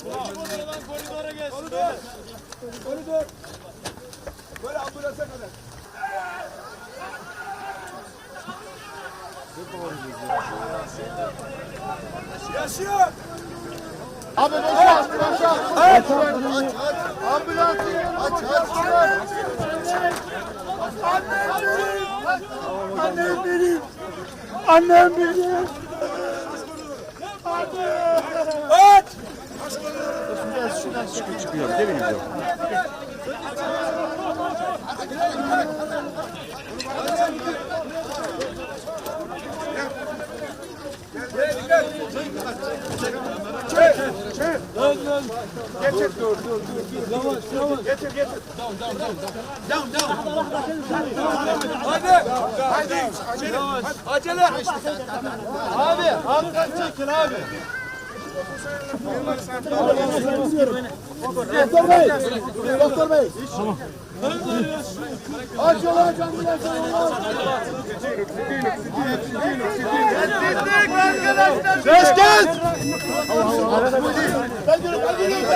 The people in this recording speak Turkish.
Koridora gelsin. Koridor. Koridor. Böyle ambulansa kadar. Yaşıyor. Abi boşalt, boşalt. Aç, aç, aç. Ambulansı aç, aç. Annem benim. Annem benim. Aç. Getir dur dur dur. Yavaş yavaş. Getir getir. Down down down. Down down. Hadi. Hadi. Acele. Acele. Abi, alttan çekin abi. Doktor Bey, Doktor Bey. Aç yolu aç ambulansı. Ses gel. Ben yürü, ben yürü.